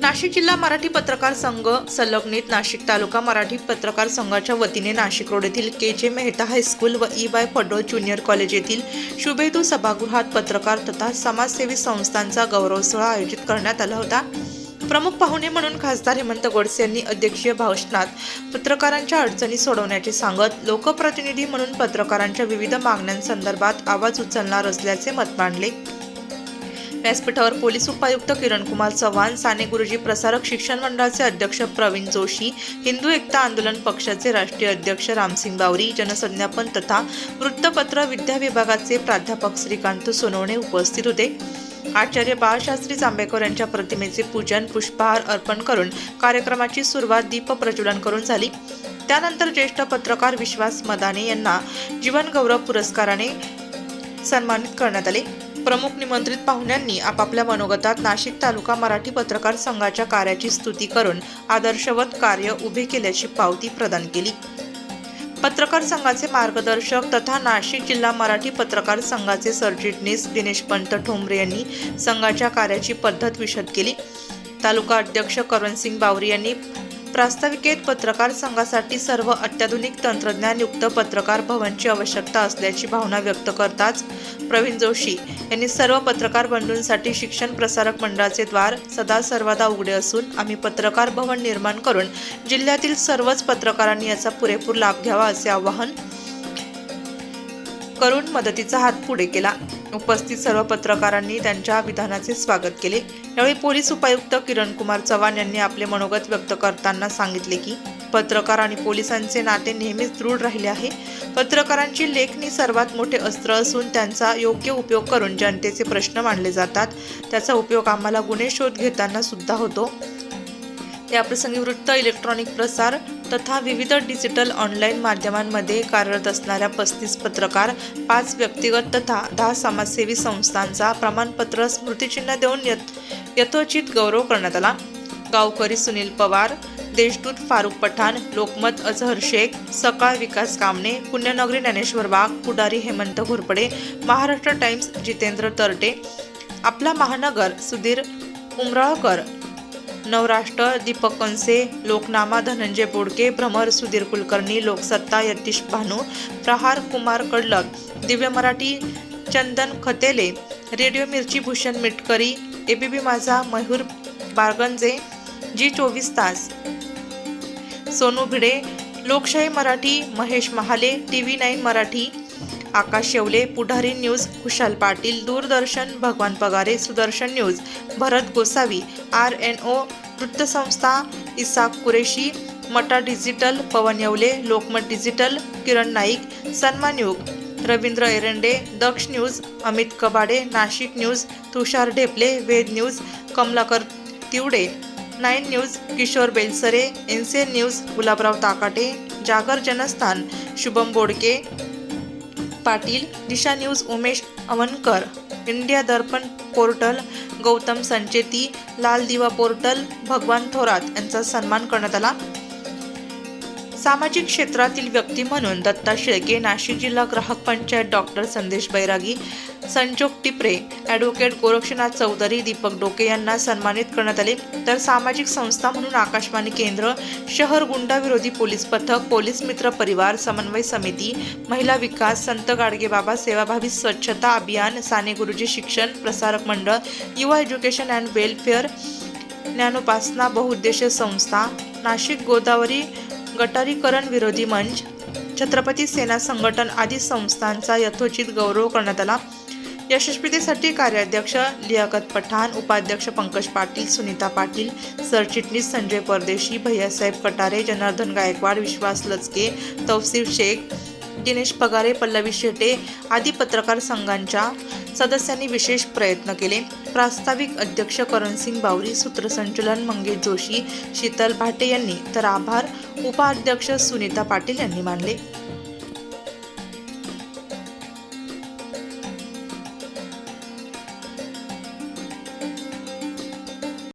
नाशिक जिल्हा मराठी पत्रकार संघ संलग्नित नाशिक तालुका मराठी पत्रकार संघाच्या वतीने नाशिक रोड येथील K J Mehta high school व E Y Padol junior college येथील शुभेदू सभागृहात पत्रकार तथा समाजसेवी संस्थांचा गौरव सोहळा आयोजित करण्यात आला होता. प्रमुख पाहुणे म्हणून खासदार हेमंत गोडसे यांनी अध्यक्षीय भाषणात पत्रकारांच्या अडचणी सोडवण्याचे सांगत लोकप्रतिनिधी म्हणून पत्रकारांच्या विविध मागण्यांसंदर्भात आवाज उचलणार असल्याचे मत मांडले. व्यासपीठावर पोलीस उपायुक्त किरण कुमार चव्हाण साने गुरुजी प्रसारक शिक्षण मंडळाचे अध्यक्ष प्रवीण जोशी हिंदू एकता आंदोलन पक्षाचे राष्ट्रीय अध्यक्ष रामसिंग बावरी जनसंज्ञापन तथा वृत्तपत्र विद्या विभागाचे प्राध्यापक श्रीकांत सोनवणे उपस्थित होते. आचार्य बाळशास्त्री जांभेकर यांच्या प्रतिमेचे पूजन पुष्पहार अर्पण करून कार्यक्रमाची सुरुवात दीप प्रज्वलन करून झाली. त्यानंतर ज्येष्ठ पत्रकार विश्वास मदाने यांना जीवनगौरव पुरस्काराने सन्मानित करण्यात आले. प्रमुख निमंत्रित पाहुण्यांनी आपापल्या मनोगतात नाशिक तालुका मराठी पत्रकार संघाच्या कार्याची स्तुती करून आदर्शवत कार्य उभे केल्याची पावती प्रदान केली. पत्रकार संघाचे मार्गदर्शक तथा नाशिक जिल्हा मराठी पत्रकार संघाचे सरचिटणीस दिनेश पंत ठोंबरे यांनी संघाच्या कार्याची पद्धत विशद केली. तालुका अध्यक्ष करणसिंग बावरी यांनी प्रास्ताविकेत पत्रकार संघासाठी सर्व अत्याधुनिक तंत्रज्ञानयुक्त पत्रकार भवनची आवश्यकता असल्याची भावना व्यक्त करताच प्रवीण जोशी यांनी सर्व पत्रकार बंधूंसाठी शिक्षण प्रसारक मंडळाचे द्वार सदा सर्वदा उघडे असून आम्ही पत्रकार भवन निर्माण करून जिल्ह्यातील सर्वच पत्रकारांनी याचा पुरेपूर लाभ घ्यावा असे आवाहन करून मदतीचा हात पुढे केला. उपस्थित सर्व पत्रकारांनी त्यांच्या विधानाचे स्वागत केले. यावेळी पोलीस उपायुक्त किरण कुमार चव्हाण यांनी आपले मनोगत व्यक्त करताना सांगितले की पत्रकार आणि पोलिसांचे नाते नेहमीच दृढ राहिले आहे. पत्रकारांची लेखणी सर्वात मोठे अस्त्र असून त्यांचा योग्य उपयोग करून जनतेचे प्रश्न मांडले जातात. त्याचा उपयोग आम्हाला गुन्हे शोध घेताना सुद्धा होतो. याप्रसंगी वृत्त इलेक्ट्रॉनिक प्रसार तथा विविध डिजिटल ऑनलाईन माध्यमांमध्ये कार्यरत असणाऱ्या पस्तीस पत्रकार पाच व्यक्तिगत तथा दहा समाजसेवी संस्थांचा प्रमाणपत्र स्मृतिचिन्ह देऊन यथ यथोचित गौरव करण्यात आला. गावकरी सुनील पवार देशदूत फारुख पठाण लोकमत अझहर शेख सकाळ विकास कामणे पुण्यनगरी ज्ञानेश्वर वाघ पुढारी हेमंत घोरपडे महाराष्ट्र टाइम्स जितेंद्र तरटे आपला महानगर सुधीर उमराळकर नवराष्ट्र दीपक कंसे लोकनामा धनंजय बोडके भ्रमर सुधीर कुलकर्णी लोकसत्ता यतीश भानू प्रहार कुमार कडलक दिव्य मराठी चंदन खतेले रेडिओ मिरची भूषण मिटकरी एबीबी माझा मयूर बारगंजे जी चोवीस तास. Sonu Bhide Lokshahi Marathi Mahesh Mahale T V nine Marathi Akash Shevale Pudhari news Kushal Patil Doordarshan Bhagwan Pagare Sudarshan news Bharat Gosavi R N O वृत्तसंस्था Isaq Qureshi Mata digital Pawan Yewale Lokmat digital Kiran Naik Sanman Yug Ravindra Erande Daksh news Amit Kabade Nashik news Tushar Dhepale Ved news Kamalakar Tiwade nine news Kishor Belsare NCN news Gulabrao Takate Jagar Janasthan Shubham Bodke Patil Disha news Umesh Awankar India Darpan portal Gautam Sancheti Lal Diva portal भगवान थोरात यांचा सन्मान करण्यात आला. सामाजिक क्षेत्रातील व्यक्ती म्हणून दत्ता शेळके नाशिक जिल्हा ग्राहक पंचायत डॉक्टर संदेश बैरागी संजोग टिपरे ॲडव्होकेट गोरक्षनाथ चौधरी दीपक डोके यांना सन्मानित करण्यात आले. तर सामाजिक संस्था म्हणून आकाशवाणी केंद्र शहर गुंडाविरोधी पोलीस पथक पोलीस मित्र परिवार समन्वय समिती महिला विकास संत गाडगेबाबा सेवाभावी स्वच्छता अभियान साने गुरुजी शिक्षण प्रसारक मंडळ युवा एज्युकेशन अँड वेलफेअर ज्ञानोपासना बहुउद्देशीय संस्था नाशिक गोदावरी गटारीकरण विरोधी मंच छत्रपती सेना संघटन आदी संस्थांचा यथोचित गौरव करण्यात आला. यशस्वीतेसाठी कार्याध्यक्ष लियाकत पठाण उपाध्यक्ष पंकज पाटील सुनीता पाटील सरचिटणीस संजय परदेशी भैयासाहेब कटारे जनार्दन गायकवाड विश्वास लचके तौसिफ शेख दिनेश पगारे पल्लवी शेटे आदी पत्रकार संघांच्या सदस्यांनी विशेष प्रयत्न केले. प्रास्ताविक अध्यक्ष करणसिंग बावरी सूत्रसंचलन मंगेश जोशी शीतल भाटे यांनी तर आभार उपाध्यक्ष सुनीता पाटील यांनी मानले.